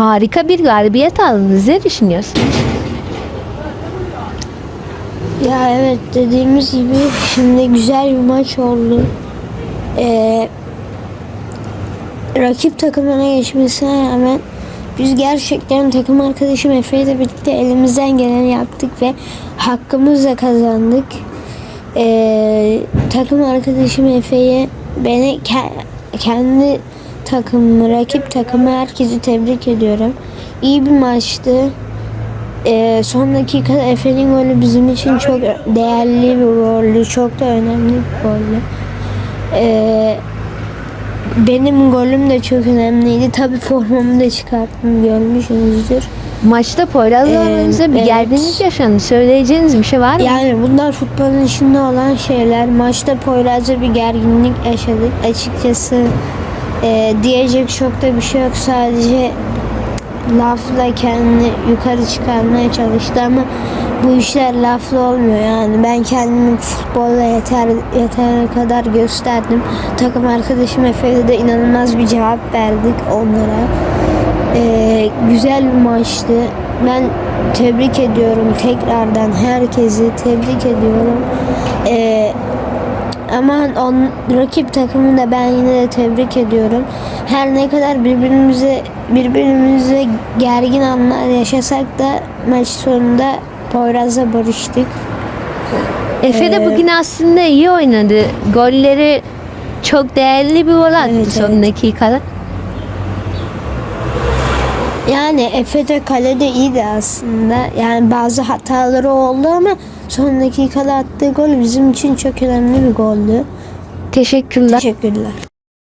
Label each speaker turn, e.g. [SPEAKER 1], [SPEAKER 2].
[SPEAKER 1] harika bir galibiyet aldınız. Ne düşünüyorsunuz?
[SPEAKER 2] Ya evet dediğimiz gibi şimdi güzel bir maç oldu. Ee, rakip takımına geçmesine rağmen biz gerçekten takım arkadaşım Efe birlikte elimizden geleni yaptık ve hakkımızla kazandık. Ee, takım arkadaşım Efe'ye beni ke- kendi takımımı, rakip takımı herkesi tebrik ediyorum. İyi bir maçtı. Ee, son dakikada Efe'nin golü bizim için çok değerli bir goldü. Çok da önemli bir goldü. Ee, benim golüm de çok önemliydi. Tabii formamı da çıkarttım görmüşsünüzdür.
[SPEAKER 1] Maçta Poyraz'la
[SPEAKER 2] Ee,
[SPEAKER 1] bir
[SPEAKER 2] evet.
[SPEAKER 1] gerginlik yaşandı. Söyleyeceğiniz bir şey var mı?
[SPEAKER 2] Yani bunlar futbolun içinde olan şeyler. Maçta Poyraz'la bir gerginlik yaşadık. Açıkçası e, diyecek çok da bir şey yok. Sadece lafla kendini yukarı çıkarmaya çalıştı ama bu işler lafla olmuyor. Yani ben kendimi futbolla yeter yeter kadar gösterdim. Takım arkadaşım Efe'yle de inanılmaz bir cevap verdik onlara. Ee, güzel bir maçtı. Ben tebrik ediyorum tekrardan herkesi. Tebrik ediyorum. Ee, ama on, rakip takımı da ben yine de tebrik ediyorum. Her ne kadar birbirimize birbirimize gergin anlar yaşasak da maç sonunda Poyraz'la barıştık.
[SPEAKER 1] Efe de
[SPEAKER 2] Ee,
[SPEAKER 1] bugün aslında iyi oynadı. Golleri çok değerli bir gol attı
[SPEAKER 2] Evet,
[SPEAKER 1] son
[SPEAKER 2] evet.
[SPEAKER 1] dakikada.
[SPEAKER 2] Yani Efe de kalede iyiydi aslında. Yani bazı hataları oldu ama son dakikada attığı gol bizim için çok önemli bir goldü.
[SPEAKER 1] Teşekkürler.
[SPEAKER 2] Teşekkürler.